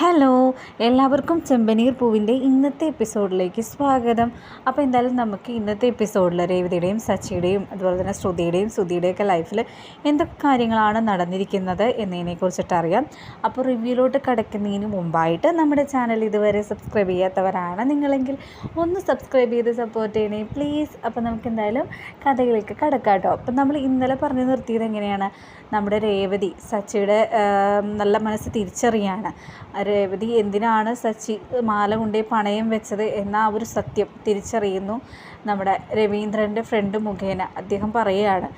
Hello എല്ലാവർക്കും ചെമ്പനീർ പൂവിന്റെ ഇന്നത്തെ എപ്പിസോഡിലേക്ക് സ്വാഗതം. അപ്പോൾ എന്തായാലും നമുക്ക് ഇന്നത്തെ എപ്പിസോഡിൽ രേവതിയുടെയും സച്ചിയുടെയും അതുപോലെ തന്നെ ശ്രുതിയുടെയും ശ്രുതിയുടെയൊക്കെ ലൈഫിൽ എന്തൊക്കെ കാര്യങ്ങളാണ് നടന്നിരിക്കുന്നത് എന്നതിനെക്കുറിച്ചിട്ട് അറിയാം. അപ്പോൾ റിവ്യൂലോട്ട് കിടക്കുന്നതിന് മുമ്പായിട്ട് നമ്മുടെ ചാനൽ ഇതുവരെ സബ്സ്ക്രൈബ് ചെയ്യാത്തവരാണ് നിങ്ങളെങ്കിൽ ഒന്ന് സബ്സ്ക്രൈബ് ചെയ്ത് സപ്പോർട്ട് ചെയ്യണേ പ്ലീസ് അപ്പോൾ നമുക്ക് എന്തായാലും കഥയിലേക്ക് കടക്കാം കേട്ടോ. അപ്പം നമ്മൾ ഇന്നലെ പറഞ്ഞു നിർത്തിയത് എങ്ങനെയാണ്? നമ്മുടെ രേവതി സച്ചിയുടെ നല്ല മനസ്സ് തിരിച്ചറിയാണ്. രേവതി എന്തിനാണ് സച്ചി മാല കൊണ്ടേ പണയം വെച്ചത് എന്ന ആ ഒരു സത്യം തിരിച്ചറിയുന്നു. നമ്മുടെ രവീന്ദ്രന്റെ ഫ്രണ്ട് മുഖേന അദ്ദേഹം പറയുകയാണ്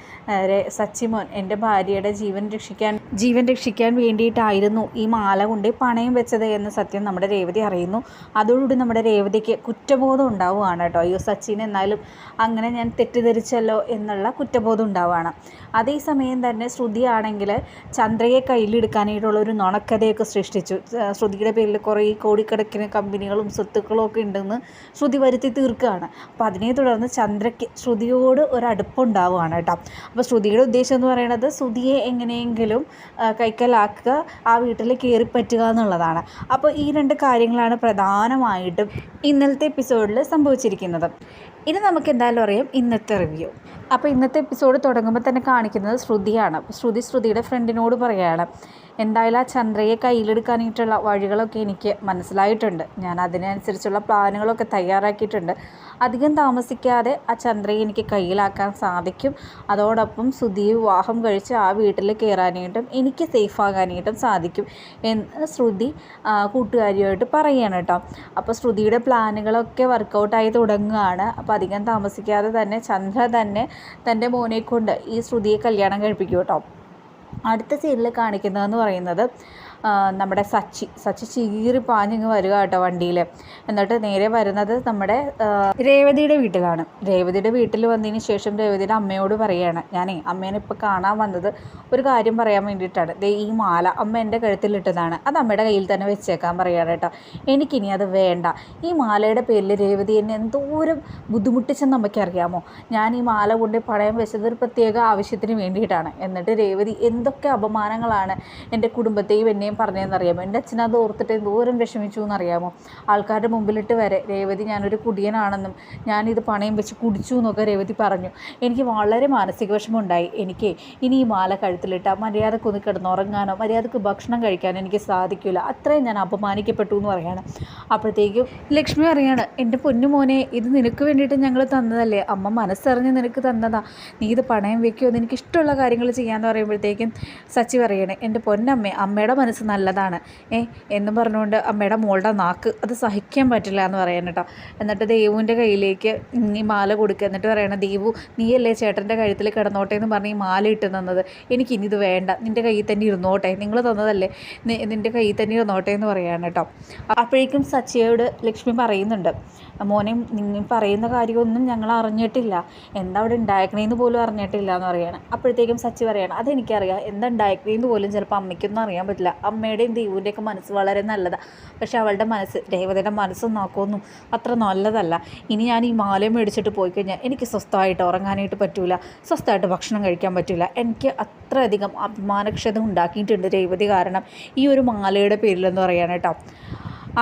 സച്ചിമോൻ സച്ചി മോൻ എന്റെ ഭാര്യയുടെ ജീവൻ രക്ഷിക്കാൻ ജീവൻ രക്ഷിക്കാൻ വേണ്ടിയിട്ടായിരുന്നു ഈ മാല കൊണ്ട് പണയം വെച്ചത് എന്ന സത്യം നമ്മുടെ രേവതി അറിയുന്നു. അതോടുകൂടി നമ്മുടെ രേവതിക്ക് കുറ്റബോധം ഉണ്ടാവുകയാണ് കേട്ടോ. അയ്യോ സച്ചിൻ എന്നാലും അങ്ങനെ ഞാൻ തെറ്റിദ്ധരിച്ചല്ലോ എന്നുള്ള കുറ്റബോധം ഉണ്ടാവുകയാണ്. അതേസമയം തന്നെ ശ്രുതിയാണെങ്കിൽ ചന്ദ്രയെ കയ്യിലെടുക്കാനായിട്ടുള്ള ഒരു നുണക്കഥയൊക്കെ സൃഷ്ടിച്ചു. ശ്രുതിയുടെ പേരിൽ കുറേ കോടിക്കണക്കിന് കമ്പനികളും സ്വത്തുക്കളും ഒക്കെ ഉണ്ടെന്ന് ശ്രുതി വരുത്തി തീർക്കുകയാണ്. അപ്പോൾ അതിനെ തുടർന്ന് ചന്ദ്രയ്ക്ക് ശ്രുതിയോട് ഒരു കേട്ടോ. അപ്പോൾ ശ്രുതിയുടെ ഉദ്ദേശം എന്ന് പറയുന്നത് ശ്രുതിയെ എങ്ങനെയെങ്കിലും കൈക്കലാക്കുക ആ വീട്ടിൽ കയറിപ്പറ്റുക എന്നുള്ളതാണ്. അപ്പോൾ ഈ രണ്ട് കാര്യങ്ങളാണ് പ്രധാനമായിട്ടും ഇന്നലത്തെ എപ്പിസോഡിൽ സംഭവിച്ചിരിക്കുന്നത്. ഇനി നമുക്ക് എന്തായാലും അറിയാം ഇന്നത്തെ റിവ്യൂ. അപ്പോൾ ഇന്നത്തെ എപ്പിസോഡ് തുടങ്ങുമ്പോൾ തന്നെ കാണിക്കുന്നത് ശ്രുതിയാണ്. ശ്രുതി ശ്രുതിയുടെ ഫ്രണ്ടിനോട് പറയുകയാണ് എന്തായാലും ആ ചന്ദ്രയെ കയ്യിലെടുക്കാനായിട്ടുള്ള വഴികളൊക്കെ എനിക്ക് മനസ്സിലായിട്ടുണ്ട്. ഞാൻ അതിനനുസരിച്ചുള്ള പ്ലാനുകളൊക്കെ തയ്യാറാക്കിയിട്ടുണ്ട്. അധികം താമസിക്കാതെ ആ ചന്ദ്രയെ എനിക്ക് കയ്യിലാക്കാൻ സാധിക്കും. അതോടൊപ്പം സുധി വിവാഹം കഴിച്ച് ആ വീട്ടിൽ കയറാനായിട്ടും എനിക്ക് സേഫാകാനായിട്ടും സാധിക്കും എന്ന് ശ്രുതി കൂട്ടുകാരിയുമായിട്ട് പറയുകയാണ് കേട്ടോ. അപ്പോൾ ശ്രുതിയുടെ പ്ലാനുകളൊക്കെ വർക്കൗട്ടായി തുടങ്ങുകയാണ്. അപ്പോൾ അധികം താമസിക്കാതെ തന്നെ ചന്ദ്ര തന്നെ തന്റെ മോനെ കൊണ്ട് ഈ ശ്രുതിയെ കല്യാണം കഴിപ്പിക്കും കേട്ടോ. അടുത്ത സീനിൽ കാണിക്കുന്നതെന്ന് പറയുന്നത് നമ്മുടെ സച്ചി. സച്ചി ചീറി പാഞ്ഞിങ്ങ് വരിക കേട്ടോ വണ്ടിയിൽ എന്നിട്ട് നേരെ വരുന്നത് നമ്മുടെ രേവതിയുടെ വീട്ടിലാണ്. രേവതിയുടെ വീട്ടിൽ വന്നതിന് ശേഷം രേവതിയുടെ അമ്മയോട് പറയുകയാണ് ഞാനേ അമ്മേനെ ഇപ്പോൾ കാണാൻ വന്നത് ഒരു കാര്യം പറയാൻ വേണ്ടിയിട്ടാണ്. ദേ ഈ മാല അമ്മ എന്റെ കഴുത്തിലിട്ടതാണ് അത് അമ്മയുടെ കയ്യിൽ തന്നെ വെച്ചേക്കാൻ പറയുകയാണ് കേട്ടോ. എനിക്കിനി അത് വേണ്ട. ഈ മാലയുടെ പേരിൽ രേവതി എന്നെ എന്തോരം ബുദ്ധിമുട്ടിച്ചെന്ന് അമ്മയ്ക്കറിയാമോ? ഞാൻ ഈ മാല കൊണ്ട് പണയം വെച്ചത് ഒരു പ്രത്യേക ആവശ്യത്തിന് വേണ്ടിയിട്ടാണ്. എന്നിട്ട് രേവതി എന്തൊക്കെ അപമാനങ്ങളാണ് എന്റെ കുടുംബത്തെയും എന്നെയും പറഞ്ഞതെന്നറിയാമോ? എന്റെ അച്ഛൻ അത് ഓർത്തിട്ട് എന്തോരം വിഷമിച്ചു എന്നറിയാമോ? ആൾക്കാരുടെ മുമ്പിലിട്ട് വരെ രേവതി ഞാനൊരു കുടിയനാണെന്നും ഞാനിത് പണയം വെച്ച് കുടിച്ചു എന്നൊക്കെ രേവതി പറഞ്ഞു. എനിക്ക് വളരെ മാനസിക വിഷമമുണ്ടായി. എനിക്ക് ഇനി ഈ മാല കഴുത്തിലിട്ട മര്യാദയ്ക്ക് ഒന്ന് കിടന്നുറങ്ങാനോ മര്യാദയ്ക്ക് ഭക്ഷണം കഴിക്കാനോ എനിക്ക് സാധിക്കില്ല അത്രയും ഞാൻ അപമാനിക്കപ്പെട്ടു എന്ന് പറയാണ്. അപ്പോഴത്തേക്കും ലക്ഷ്മി പറയാണ് എന്റെ പൊന്നു മോനെ ഇത് നിനക്ക് വേണ്ടിയിട്ട് ഞങ്ങൾ തന്നതല്ലേ? അമ്മ മനസ്സറിഞ്ഞ് നിനക്ക് തന്നതാ. നീ ഇത് പണയം വെക്കുമോ നിനക്ക് ഇഷ്ടമുള്ള കാര്യങ്ങൾ ചെയ്യാമെന്ന് പറയുമ്പോഴത്തേക്കും സച്ചി പറയണേ എന്റെ പൊന്നമ്മേ അമ്മയുടെ മനസ്സ് നല്ലതാണ്. ഏ എന്നും പറഞ്ഞുകൊണ്ട് അമ്മയുടെ മോളുടെ നാക്ക് അത് സഹിക്കാൻ പറ്റില്ല എന്ന് പറയാൻ കേട്ടോ. എന്നിട്ട് ദേവുവിന്റെ കയ്യിലേക്ക് ഈ മാല കൊടുക്കുക. എന്നിട്ട് പറയണം ദേവു നീയല്ലേ ചേട്ടന്റെ കഴുത്തിൽ കിടന്നോട്ടെ എന്ന് പറഞ്ഞ് ഈ മാല ഇട്ട് തന്നത് എനിക്ക് ഇനി ഇത് വേണ്ട. നിന്റെ കയ്യിൽ തന്നെ ഇരുന്നോട്ടെ. നിങ്ങൾ തന്നതല്ലേ. നിന്റെ കയ്യിൽ തന്നെ ഇരുന്നോട്ടെ എന്ന് പറയാണ് കേട്ടോ. അപ്പോഴേക്കും സച്ചിയോട് ലക്ഷ്മി പറയുന്നുണ്ട് മോനെ നിങ്ങൾ പറയുന്ന കാര്യമൊന്നും ഞങ്ങൾ അറിഞ്ഞിട്ടില്ല. എന്താ അവിടെ ഉണ്ടാക്കണേന്ന് പോലും അറിഞ്ഞിട്ടില്ല എന്ന് പറയാണ്. അപ്പോഴത്തേക്കും സച്ചി പറയാണ് അതെനിക്കറിയാം. എന്താ ഉണ്ടാക്കണേന്ന് പോലും ചിലപ്പോൾ അമ്മയ്ക്കൊന്നും അറിയാൻ പറ്റില്ല. അമ്മയുടെയും ദൈവന്റെയൊക്കെ മനസ്സ് വളരെ നല്ലതാണ് പക്ഷെ അവളുടെ മനസ്സ് രേവതയുടെ മനസ്സ് നോക്കൊന്നും അത്ര നല്ലതല്ല. ഇനി ഞാൻ ഈ മാല മേടിച്ചിട്ട് പോയി കഴിഞ്ഞാൽ എനിക്ക് സ്വസ്ഥമായിട്ട് ഉറങ്ങാനായിട്ട് പറ്റില്ല സ്വസ്ഥമായിട്ട് ഭക്ഷണം കഴിക്കാൻ പറ്റില്ല എനിക്ക് അത്രയധികം അപമാനക്ഷത ഉണ്ടാക്കിയിട്ടുണ്ട് രേവതി കാരണം ഈ ഒരു മാലയുടെ പേരിലെന്ന് പറയാണ് കേട്ടോ.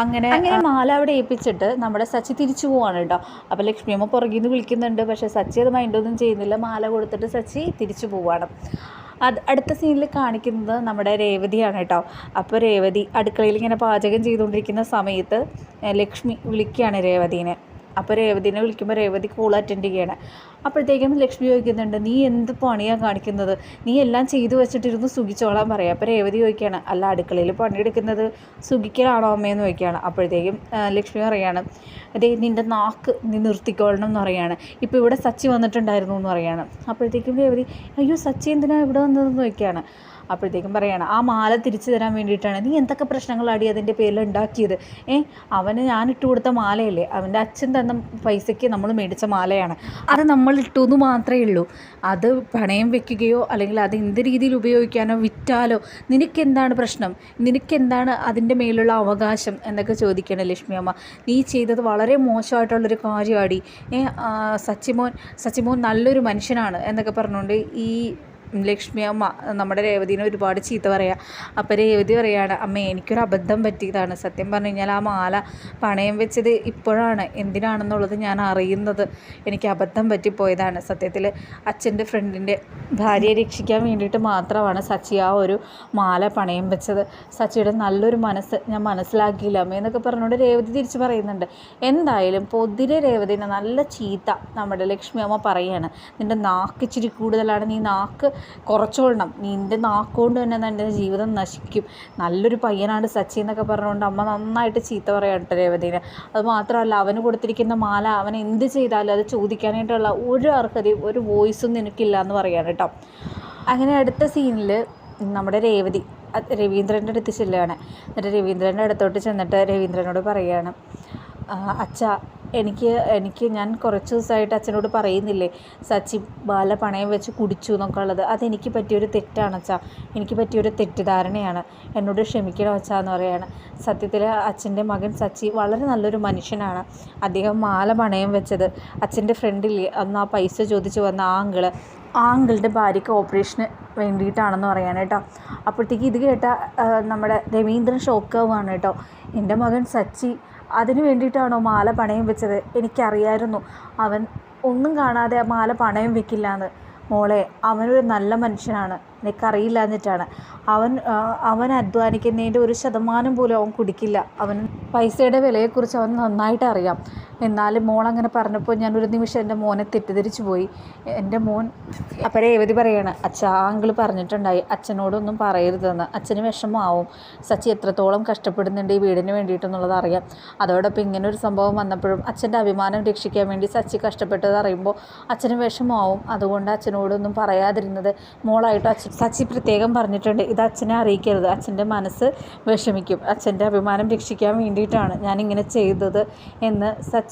അങ്ങനെ അങ്ങനെ മാല അവിടെ ഏൽപ്പിച്ചിട്ട് നമ്മുടെ സച്ചി തിരിച്ചു പോവാണ് കേട്ടോ. അപ്പോൾ ലക്ഷ്മിയമ്മ പുറകിൽ നിന്ന് വിളിക്കുന്നുണ്ട് പക്ഷേ സച്ചി അത് മൈൻഡൊന്നും ചെയ്യുന്നില്ല. മാല കൊടുത്തിട്ട് സച്ചി തിരിച്ചു പോവാണ്. അത് അടുത്ത സീനിൽ കാണിക്കുന്നത് നമ്മുടെ രേവതിയാണ് കേട്ടോ. അപ്പോൾ രേവതി അടുക്കളയിൽ ഇങ്ങനെ പാചകം ചെയ്തുകൊണ്ടിരിക്കുന്ന സമയത്ത് ലക്ഷ്മി വിളിക്കുകയാണ് രേവതീനെ. അപ്പോൾ രേവതിനെ വിളിക്കുമ്പോൾ രേവതി കൂൾ അറ്റൻഡ് ചെയ്യണം. അപ്പോഴത്തേക്കും ലക്ഷ്മി ചോദിക്കുന്നുണ്ട് നീ എന്ത് പണിയാണ് കാണിക്കുന്നത്? നീ എല്ലാം ചെയ്തു വെച്ചിട്ടിരുന്ന് സുഖിച്ചോളാൻ പറയാം. അപ്പോൾ രേവതി ചോദിക്കുകയാണ് അല്ല അടുക്കളയിൽ പണിയെടുക്കുന്നത് സുഖിക്കലാണോ അമ്മയെന്ന് ചോദിക്കുകയാണ്. അപ്പോഴത്തേക്കും ലക്ഷ്മി പറയാണ് അതേ നിന്റെ നാക്ക് നീ നിർത്തിക്കൊള്ളണം എന്ന് പറയാണ്. ഇപ്പോൾ ഇവിടെ സച്ചി വന്നിട്ടുണ്ടായിരുന്നു എന്ന് പറയാണ്. അപ്പോഴത്തേക്കും രേവതി അയ്യോ സച്ചി എന്തിനാണ് ഇവിടെ വന്നതെന്ന് ചോദിക്കുകയാണ്. അപ്പോഴത്തേക്കും പറയാണ് ആ മാല തിരിച്ചു തരാൻ വേണ്ടിയിട്ടാണ്. നീ എന്തൊക്കെ പ്രശ്നങ്ങളാടി അതിന്റെ പേരിൽ ഉണ്ടാക്കിയത്? ഏ അവന് ഞാൻ ഇട്ട് കൊടുത്ത മാലയല്ലേ അവന്റെ അച്ഛൻ തന്ന പൈസയ്ക്ക് നമ്മൾ മേടിച്ച മാലയാണ്. അത് നമ്മൾ ഇട്ടു എന്ന് മാത്രമേ ഉള്ളൂ. അത് പണയം വെക്കുകയോ അല്ലെങ്കിൽ അത് എന്ത് രീതിയിൽ ഉപയോഗിക്കാനോ വിറ്റാലോ നിനക്കെന്താണ് പ്രശ്നം? നിനക്കെന്താണ് അതിന്റെ മേലുള്ള അവകാശം എന്നൊക്കെ ചോദിക്കണം ലക്ഷ്മി അമ്മ. നീ ചെയ്തത് വളരെ മോശമായിട്ടുള്ളൊരു കാര്യമാടി. ഏ സച്ചിമോൻ സച്ചിമോൻ നല്ലൊരു മനുഷ്യനാണ് എന്നൊക്കെ പറഞ്ഞുകൊണ്ട് ഈ ലക്ഷ്മി അമ്മ നമ്മുടെ രേവതിനെ ഒരുപാട് ചീത്ത പറയുക അപ്പോൾ രേവതി പറയുകയാണ് അമ്മ എനിക്കൊരു അബദ്ധം പറ്റിയതാണ്. സത്യം പറഞ്ഞു കഴിഞ്ഞാൽ ആ മാല പണയം വെച്ചത് ഇപ്പോഴാണ്. എന്തിനാണെന്നുള്ളത് ഞാൻ അറിയുന്നത്. എനിക്ക് അബദ്ധം പറ്റിപ്പോയതാണ്. സത്യത്തിൽ അച്ഛന്റെ ഫ്രണ്ടിന്റെ ഭാര്യയെ രക്ഷിക്കാൻ വേണ്ടിയിട്ട് മാത്രമാണ് സച്ചി ആ ഒരു മാല പണയം വെച്ചത്. സച്ചിയുടെ നല്ലൊരു മനസ്സ് ഞാൻ മനസ്സിലാക്കിയില്ല. അമ്മ എന്നൊക്കെ പറഞ്ഞുകൊണ്ട് രേവതി തിരിച്ച് പറയുന്നുണ്ട്. എന്തായാലും പൊതിരെ രേവതിനെ നല്ല ചീത്ത നമ്മുടെ ലക്ഷ്മി അമ്മ പറയാണ്. നിന്റെ നാക്ക് ഇച്ചിരി കൂടുതലാണ്. നീ നാക്ക് കുറച്ചോളണം. നിന്റെ നാക്കുകൊണ്ട് തന്നെ നിന്റെ ജീവിതം നശിക്കും. നല്ലൊരു പയ്യനാണ് സച്ചി എന്നൊക്കെ പറഞ്ഞുകൊണ്ട് അമ്മ നന്നായിട്ട് ചീത്ത പറയാം കേട്ടോ രേവതിനെ. അത് മാത്രമല്ല അവന് കൊടുത്തിരിക്കുന്ന മാല അവൻ എന്ത് ചെയ്താലും അത് ചോദിക്കാനായിട്ടുള്ള ഒരു അർഹതയും ഒരു വോയിസും നിനക്കില്ല എന്ന് പറയാണ് കേട്ടോ. അങ്ങനെ അടുത്ത സീനിൽ നമ്മുടെ രേവതി രവീന്ദ്രന്റെ അടുത്ത് ചെല്ലുകയാണ്. എന്നിട്ട് രവീന്ദ്രന്റെ അടുത്തോട്ട് ചെന്നിട്ട് രവീന്ദ്രനോട് പറയുകയാണ് അച്ഛ എനിക്ക് എനിക്ക് ഞാൻ കുറച്ച് ദിവസമായിട്ട് അച്ഛനോട് പറയുന്നില്ലേ സച്ചി ബാല പണയം വെച്ച് കുടിച്ചു എന്നൊക്കെ ഉള്ളത്. അതെനിക്ക് പറ്റിയൊരു തെറ്റാണ് അച്ഛാ. എനിക്ക് പറ്റിയൊരു തെറ്റിദ്ധാരണയാണ്. എന്നോട് ക്ഷമിക്കണം അച്ഛാ എന്ന് പറയാണ്. സത്യത്തിൽ അച്ഛന്റെ മകൻ സച്ചി വളരെ നല്ലൊരു മനുഷ്യനാണ്. അദ്ദേഹം മാല പണയം വെച്ചത്. അച്ഛന്റെ ഫ്രണ്ടില്ലേ അന്ന് ആ പൈസ ചോദിച്ചു വന്ന ആ അങ്കിൾ ആ അങ്കിളുടെ ഭാര്യയ്ക്ക് ഓപ്പറേഷന് വേണ്ടിയിട്ടാണെന്ന് പറയാൻ കേട്ടോ. അപ്പോഴത്തേക്ക് ഇത് കേട്ട നമ്മുടെ രവീന്ദ്രൻ ഷോക്കാവുകയാണ് കേട്ടോ. എന്റെ മകൻ സച്ചി അതിന് വേണ്ടിയിട്ടാണോ മാല പണയം വെച്ചത്? എനിക്കറിയായിരുന്നു. അവൻ ഒന്നും കാണാതെ ആ മാല പണയം വെക്കില്ല എന്ന് മോളെ അവനൊരു നല്ല മനുഷ്യനാണ്. എനിക്കറിയില്ല എന്നിട്ടാണ് അവൻ അവൻ അധ്വാനിക്കുന്നതിന്റെ ഒരു ശതമാനം പോലും അവൻ കുടിക്കില്ല. അവൻ പൈസയുടെ വിലയെക്കുറിച്ച് അവൻ നന്നായിട്ട് അറിയാം. എന്നാലും മോൾ അങ്ങനെ പറഞ്ഞപ്പോൾ ഞാൻ ഒരു നിമിഷം എന്റെ മോനെ തെറ്റിദ്ധരിച്ചു പോയി. എന്റെ മോൻ അപ്പം രേവതി പറയാണ് അച്ഛാ അങ്കിൾ പറഞ്ഞിട്ടുണ്ടായി അച്ഛനോടൊന്നും പറയരുതെന്ന്. അച്ഛന് വിഷമമാവും സച്ചി എത്രത്തോളം കഷ്ടപ്പെടുന്നുണ്ട് ഈ വീടിന് വേണ്ടിയിട്ടെന്നുള്ളത് അറിയാം. അതോടൊപ്പം ഇങ്ങനെ ഒരു സംഭവം വന്നപ്പോഴും അച്ഛന്റെ അഭിമാനം രക്ഷിക്കാൻ വേണ്ടി സച്ചി കഷ്ടപ്പെട്ടത് അറിയുമ്പോൾ അച്ഛന് വിഷമമാവും അതുകൊണ്ട് അച്ഛനോടൊന്നും പറയാതിരുന്നത് മോളായിട്ട് അച്ഛൻ സച്ചി പ്രത്യേകം പറഞ്ഞിട്ടുണ്ട് ഇത് അച്ഛനെ അറിയിക്കരുത്. അച്ഛന്റെ മനസ്സ് വിഷമിക്കും. അച്ഛന്റെ അഭിമാനം രക്ഷിക്കാൻ വേണ്ടിയിട്ടാണ് ഞാനിങ്ങനെ ചെയ്തത് എന്ന് സച്ചി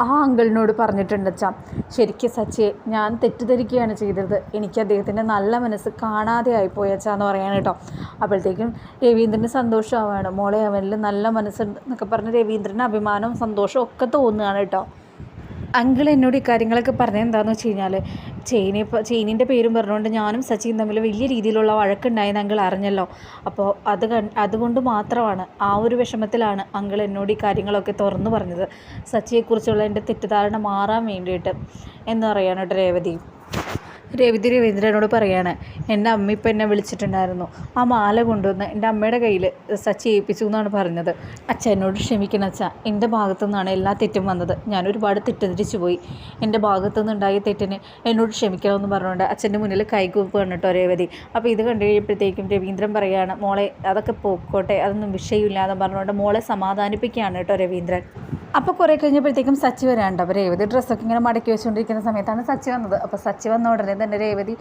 ആ അങ്കിളിനോട് പറഞ്ഞിട്ടുണ്ട് അച്ഛാ ശരിക്കും സച്ചിയെ ഞാൻ തെറ്റിദ്ധരിക്കുകയാണ് ചെയ്തത്. എനിക്ക് അദ്ദേഹത്തിന്റെ നല്ല മനസ്സ് കാണാതെ ആയിപ്പോയി അച്ഛാ എന്ന് പറയാൻ കേട്ടോ. അപ്പോഴത്തേക്കും രവീന്ദ്രന് സന്തോഷമാവാണ് മോളെ അവനിൽ നല്ല മനസ്സുണ്ട് എന്നൊക്കെ പറഞ്ഞ് രവീന്ദ്രന് അഭിമാനവും സന്തോഷവും ഒക്കെ തോന്നുകയാണ് കേട്ടോ. അങ്കിൾ എന്നോട് ഈ കാര്യങ്ങളൊക്കെ പറഞ്ഞത് എന്താണെന്ന് വെച്ച് കഴിഞ്ഞാൽ ചെയിനി ചെയിനിന്റെ പേരും പറഞ്ഞുകൊണ്ട് ഞാനും സച്ചിയും തമ്മിൽ വലിയ രീതിയിലുള്ള വഴക്കുണ്ടായെന്ന് അങ്കിൾ അറിഞ്ഞല്ലോ. അപ്പോൾ അത് അതുകൊണ്ട് മാത്രമാണ് ആ ഒരു വിഷമത്തിലാണ് അങ്കിൾ എന്നോട് ഈ കാര്യങ്ങളൊക്കെ തുറന്നു പറഞ്ഞത്. സച്ചിയെക്കുറിച്ചുള്ള എന്റെ തെറ്റിദ്ധാരണ മാറാൻ വേണ്ടിയിട്ട് എന്ന് പറയാണ് കേട്ടോ രേവതി. രവി രവീന്ദ്രനോട് പറയാണ് എന്റെ അമ്മ ഇപ്പം എന്നെ വിളിച്ചിട്ടുണ്ടായിരുന്നു. ആ മാല കൊണ്ടുവന്ന് എന്റെ അമ്മയുടെ കയ്യിൽ സച്ചി ഏൽപ്പിച്ചു എന്നാണ് പറഞ്ഞത്. അച്ഛ എന്നോട് ക്ഷമിക്കണം അച്ഛ. എന്റെ ഭാഗത്തു നിന്നാണ് എല്ലാ തെറ്റും വന്നത്. ഞാൻ ഒരുപാട് തെറ്റിദ്ധരിച്ചു പോയി. എന്റെ ഭാഗത്തു നിന്നുണ്ടായ തെറ്റിന് എന്നോട് ക്ഷമിക്കണമെന്ന് പറഞ്ഞുകൊണ്ട് അച്ഛന്റെ മുന്നിൽ കൈകൂപ്പാണ് കേട്ടോ രേവതി. അപ്പോൾ ഇത് കണ്ടു കഴിയുമ്പോഴത്തേക്കും രവീന്ദ്രൻ പറയുകയാണ് മോളെ അതൊക്കെ പോക്കോട്ടെ അതൊന്നും വിഷയമില്ല എന്ന് പറഞ്ഞുകൊണ്ട് മോളെ സമാധാനിപ്പിക്കുകയാണ് കേട്ടോ രവീന്ദ്രൻ. അപ്പോൾ കുറേ കഴിഞ്ഞപ്പോഴത്തേക്കും സച്ചി വരാണ്ട് അപ്പോൾ രേവതി ഡ്രസ്സൊക്കെ ഇങ്ങനെ മടക്കി വെച്ചുകൊണ്ടിരിക്കുന്ന സമയത്താണ് സച്ചി വന്നത്. അപ്പോൾ സച്ചി വന്ന ഉടനെ തന്നെ രേവതി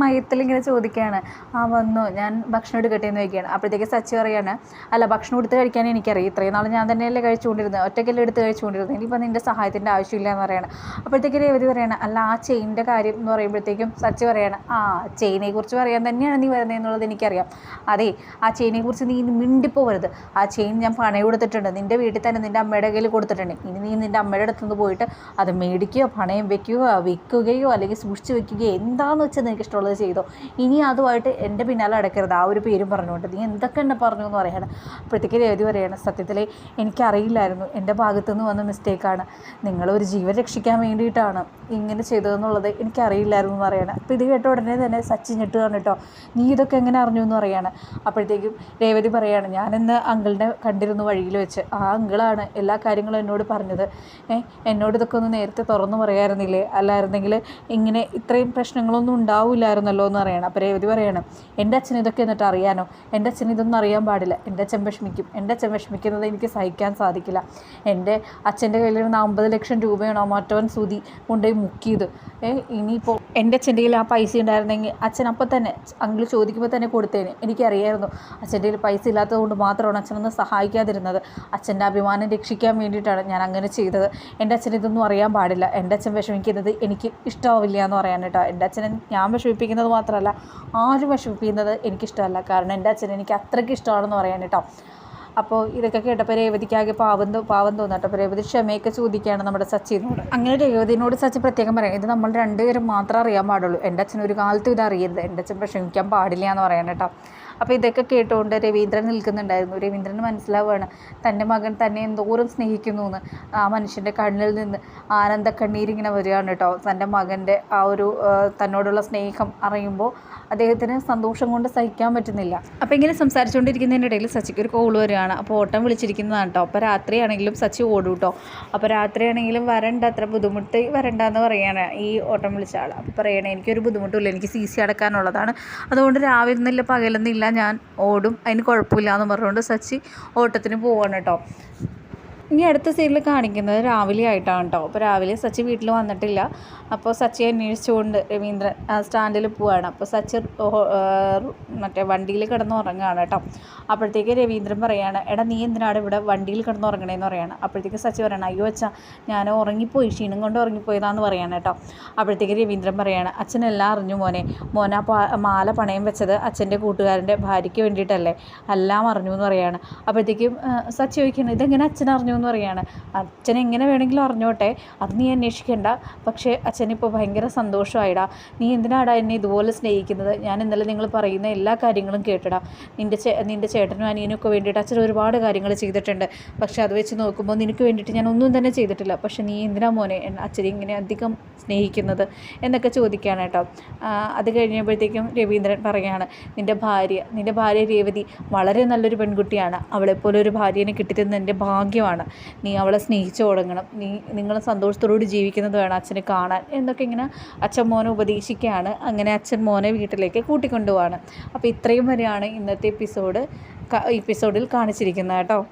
മയത്തിൽ ഇങ്ങനെ ചോദിക്കുകയാണ് ആ വന്നു ഞാൻ ഭക്ഷണം എടുക്കട്ടെ എന്ന് ചോദിക്കുകയാണ്. അപ്പോഴത്തേക്ക് സച്ചി പറയാണ് അല്ല ഭക്ഷണം എടുത്ത് കഴിക്കാൻ എനിക്കറിയാം. ഇത്രയും നാൾ ഞാൻ തന്നെയല്ലേ കഴിച്ചുകൊണ്ടിരുന്നത്. ഒറ്റയ്ക്കല്ലേ എടുത്ത് കഴിച്ചുകൊണ്ടിരുന്നത്. ഇനിയിപ്പോൾ നിന്റെ സഹായത്തിന്റെ ആവശ്യമില്ല എന്ന് പറയണം. അപ്പോഴത്തേക്ക് രേവതി പറയാണ് അല്ല ആ ചെയിനിന്റെ കാര്യം എന്ന് പറയുമ്പോഴത്തേക്കും സച്ചി പറയാണ് ആ ചെയിനെ കുറിച്ച് പറയാൻ തന്നെയാണ് നീ വരുന്നത് എന്നുള്ളത് എനിക്കറിയാം. അതെ ആ ചെയിനെ കുറിച്ച് നീ മിണ്ടിപ്പോവരുത്. ആ ചെയിൻ ഞാൻ പണയം കൊടുത്തിട്ടുണ്ട്. നിന്റെ വീട്ടിൽ തന്നെ നിന്റെ അമ്മയുടെ കയ്യിൽ കൊടുത്തിട്ടുണ്ട്. ഇനി നീ നിന്റെ അമ്മയുടെ അടുത്തുനിന്ന് പോയിട്ട് അത് മേടിക്കുകയോ പണയം വെക്കുകയോ വിൽക്കുകയോ അല്ലെങ്കിൽ സൂക്ഷിച്ച് വെക്കുകയോ എന്താണെന്ന് വെച്ചാൽ നിനക്ക് ഇഷ്ടമുള്ളത് ചെയ്തോ. ഇനി അതുമായിട്ട് എന്റെ പിന്നാലെ അടക്കരുത് ആ ഒരു പേരും പറഞ്ഞുകൊണ്ട് നീ എന്തൊക്കെ എന്നെ പറഞ്ഞു എന്ന് പറയണം. അപ്പോഴത്തേക്ക് രേവതി പറയണം സത്യത്തിൽ എനിക്കറിയില്ലായിരുന്നു. എന്റെ ഭാഗത്തു നിന്ന് വന്ന മിസ്റ്റേക്കാണ് നിങ്ങളൊരു ജീവൻ രക്ഷിക്കാൻ വേണ്ടിയിട്ടാണ് ഇങ്ങനെ ചെയ്തതെന്നുള്ളത് എനിക്കറിയില്ലായിരുന്നു എന്ന് പറയണം. അപ്പോൾ ഇത് കേട്ട ഉടനെ തന്നെ സച്ചിൻ ഞെട്ട് പറഞ്ഞിട്ടോ നീ ഇതൊക്കെ എങ്ങനെ അറിഞ്ഞു എന്ന് പറയാണ്. അപ്പോഴത്തേക്കും രേവതി പറയാണ് ഞാനിന്ന് അങ്കിളിനെ കണ്ടിരുന്നു വഴിയിൽ വെച്ച്. ആ അങ്കിളാണ് എല്ലാ കാര്യങ്ങളും എന്നോട് പറഞ്ഞത്. എന്നോട് ഇതൊക്കെ ഒന്ന് നേരത്തെ തുറന്നു പറയായിരുന്നില്ലേ? അല്ലായിരുന്നെങ്കിൽ ഇങ്ങനെ ഇത്രയും പ്രശ്നങ്ങളൊന്നും ഉണ്ടാവില്ലായിരുന്നല്ലോ എന്ന് പറയണം. അപ്പോൾ രേവതി പറയണം എന്റെ അച്ഛൻ ഇതൊക്കെ എന്നിട്ട് അറിയാനോ? എന്റെ അച്ഛൻ ഇതൊന്നും അറിയാൻ പാടില്ല. എന്റെ അച്ഛൻ വിഷമിക്കും. എന്റെ അച്ഛൻ വിഷമിക്കുന്നത് എനിക്ക് സഹിക്കാൻ സാധിക്കില്ല. എന്റെ അച്ഛന്റെ കയ്യിലിരുന്ന അമ്പത് ലക്ഷം രൂപയാണോ മറ്റവൻ സുതി കൊണ്ടുപോയി മുക്കിയത്? ഇനിയിപ്പോൾ എന്റെ അച്ഛന്റെ കയ്യിൽ ആ പൈസ ഉണ്ടായിരുന്നെങ്കിൽ അച്ഛൻ അപ്പം തന്നെ അങ്കിൾ ചോദിക്കുമ്പോൾ തന്നെ കൊടുത്തേനെ. എനിക്കറിയായിരുന്നു. അച്ഛന്റെ കയ്യിൽ പൈസ ഇല്ലാത്തതുകൊണ്ട് മാത്രമാണ് അച്ഛനൊന്ന് സഹായിക്കാതിരുന്നത്. അച്ഛന്റെ അഭിമാനം രക്ഷിക്കാൻ വേണ്ടിയിട്ടാണ് ഞാൻ അങ്ങനെ ചെയ്തത്. എന്റെ അച്ഛൻ ഇതൊന്നും അറിയാൻ പാടില്ല. എന്റെ അച്ഛൻ വിഷമിക്കുന്നത് എനിക്ക് ഇഷ്ടമാവില്ല എന്ന് പറയാൻ കേട്ടോ. എന്റെ അച്ഛനെ ഞാൻ വിഷമിപ്പിക്കുന്നത് മാത്രമല്ല ആരും വിഷമിപ്പിക്കുന്നത് എനിക്കിഷ്ടമല്ല. കാരണം എന്റെ അച്ഛൻ എനിക്ക് അത്രയ്ക്ക് ഇഷ്ടമാണെന്ന് പറയാൻ കേട്ടോ. അപ്പോൾ ഇതൊക്കെ കേട്ടപ്പോൾ രേവതിക്കാകെ പാവം പാവം തോന്നട്ടെ അപ്പോൾ രേവതി ക്ഷമയൊക്കെ ചോദിക്കുകയാണ് നമ്മുടെ സച്ചിനോട് അങ്ങനെ രേവതിനോട് സച്ചി പ്രത്യേകം പറയാം ഇത് നമ്മൾ രണ്ടുപേരും മാത്രമേ അറിയാൻ പാടുള്ളൂ. എന്റെ അച്ഛൻ ഒരു കാലത്തും ഇത് അറിയരുത്. എന്റെ അച്ഛൻ വിഷമിക്കാൻ പാടില്ല എന്ന് പറയാൻ കേട്ടോ. അപ്പോൾ ഇതൊക്കെ കേട്ടുകൊണ്ട് രവീന്ദ്രൻ നിൽക്കുന്നുണ്ടായിരുന്നു. രവീന്ദ്രന് മനസ്സിലാവുകയാണ് തന്റെ മകൻ തന്നെ എന്തോരം സ്നേഹിക്കുന്നു എന്ന് ആ മനുഷ്യന്റെ കണ്ണിൽ നിന്ന് ആനന്ദ കണ്ണീരിങ്ങനെ വരികയാണ് കേട്ടോ. തന്റെ മകന്റെ ആ ഒരു തന്നോടുള്ള സ്നേഹം അറിയുമ്പോൾ അദ്ദേഹത്തിന് സന്തോഷം കൊണ്ട് സഹിക്കാൻ പറ്റുന്നില്ല. അപ്പോൾ ഇങ്ങനെ സംസാരിച്ചുകൊണ്ടിരിക്കുന്നതിന്റെ ഇടയിൽ സച്ചിക്ക് ഒരു കോൾ വരികയാണ്. അപ്പോൾ ഓട്ടം വിളിച്ചിരിക്കുന്നതാണ് കേട്ടോ. അപ്പോൾ രാത്രിയാണെങ്കിലും സച്ചി ഓടും കേട്ടോ. അപ്പോൾ രാത്രിയാണെങ്കിലും വരണ്ട അത്ര ബുദ്ധിമുട്ട് വരണ്ട എന്ന് പറയുകയാണ് ഈ ഓട്ടം വിളിച്ച ആൾ അപ്പോൾ പറയണേ എനിക്കൊരു ബുദ്ധിമുട്ടില്ല എനിക്ക് സി സി അടക്കാനുള്ളതാണ്. അതുകൊണ്ട് രാവിലെ നിന്നില്ല പകലൊന്നുമില്ല ഞാൻ ഓടും. അതിന് കുഴപ്പമില്ല എന്ന് പറഞ്ഞുകൊണ്ട് സച്ചി ഓട്ടത്തിന് പോവാണ് കേട്ടോ. ഇനി അടുത്ത സീരിയൽ കാണിക്കുന്നത് രാവിലെ ആയിട്ടാണ് കേട്ടോ. അപ്പോൾ രാവിലെ സച്ചി വീട്ടിൽ വന്നിട്ടില്ല. അപ്പോൾ സച്ചി അന്വേഷിച്ചുകൊണ്ട് രവീന്ദ്രൻ സ്റ്റാൻഡിൽ പോവാണ്. അപ്പോൾ സച്ചി മറ്റേ വണ്ടിയിൽ കിടന്ന് ഉറങ്ങുകയാണ് കേട്ടോ. അപ്പോഴത്തേക്ക് രവീന്ദ്രൻ പറയാണ് എടാ നീ എന്തിനാണ് ഇവിടെ വണ്ടിയിൽ കിടന്ന് ഉറങ്ങണേന്ന് പറയാണ്. അപ്പോഴത്തേക്ക് സച്ചി പറയണം അയ്യോ അച്ഛാ ഞാൻ ഉറങ്ങിപ്പോയി ക്ഷീണം കൊണ്ട് ഉറങ്ങിപ്പോയതാന്ന് പറയാണ് കേട്ടോ. അപ്പോഴത്തേക്ക് രവീന്ദ്രൻ പറയാണ് അച്ഛനെല്ലാം അറിഞ്ഞു മോനെ. മോന മാല പണയം വെച്ചത് അച്ഛന്റെ കൂട്ടുകാരന്റെ ഭാര്യയ്ക്ക് വേണ്ടിയിട്ടല്ലേ? എല്ലാം അറിഞ്ഞു എന്ന് പറയാണ്. അപ്പോഴത്തേക്കും സച്ചി ചോദിക്കണം ഇതെങ്ങനെ അച്ഛൻ അറിഞ്ഞു എന്ന് പറയുകയാണ് അച്ഛൻ എങ്ങനെ വേണമെങ്കിലും അറിഞ്ഞോട്ടെ അത് നീ അന്വേഷിക്കേണ്ട. പക്ഷേ അച്ഛനിപ്പോൾ ഭയങ്കര സന്തോഷമായിടാ. നീ എന്തിനാടാ എന്നെ ഇതുപോലെ സ്നേഹിക്കുന്നത്? ഞാൻ ഇന്നലെ നിങ്ങൾ പറയുന്ന എല്ലാ കാര്യങ്ങളും കേട്ടടാ. നിന്റെ ചേ നിന്റെ ചേട്ടനും അനിയനൊക്കെ വേണ്ടിയിട്ട് അച്ഛൻ ഒരുപാട് കാര്യങ്ങൾ ചെയ്തിട്ടുണ്ട്. പക്ഷേ അത് വെച്ച് നോക്കുമ്പോൾ നിനക്ക് വേണ്ടിയിട്ട് ഞാൻ ഒന്നും തന്നെ ചെയ്തിട്ടില്ല. പക്ഷേ നീ എന്തിനാ മോനെ അച്ഛനെ ഇങ്ങനെ അധികം സ്നേഹിക്കുന്നത്? എന്നൊക്കെ ചോദിക്കുകയാണ് കേട്ടോ. അത് കഴിഞ്ഞപ്പോഴത്തേക്കും രവീന്ദ്രൻ പറയുകയാണ് നിന്റെ ഭാര്യ നിന്റെ ഭാര്യ രേവതി വളരെ നല്ലൊരു പെൺകുട്ടിയാണ്. അവളെപ്പോലെ ഒരു ഭാര്യനെ കിട്ടിത്തന്ന എന്റെ ഭാഗ്യമാണ്. നീ അവളെ സ്നേഹിച്ചു തുടങ്ങണം. നീ നിങ്ങൾ സന്തോഷത്തോടുകൂടി ജീവിക്കുന്നത് വേണം അച്ഛനെ കാണാൻ. എന്നൊക്കെ ഇങ്ങനെ അച്ഛൻ മോനെ ഉപദേശിക്കുകയാണ്. അങ്ങനെ അച്ഛൻ മോനെ വീട്ടിലേക്ക് കൂട്ടിക്കൊണ്ടുപോവാണ്. അപ്പോൾ ഇത്രയും വരെയാണ് ഇന്നത്തെ എപ്പിസോഡ് എപ്പിസോഡിൽ കാണിച്ചിരിക്കുന്നത് കേട്ടോ.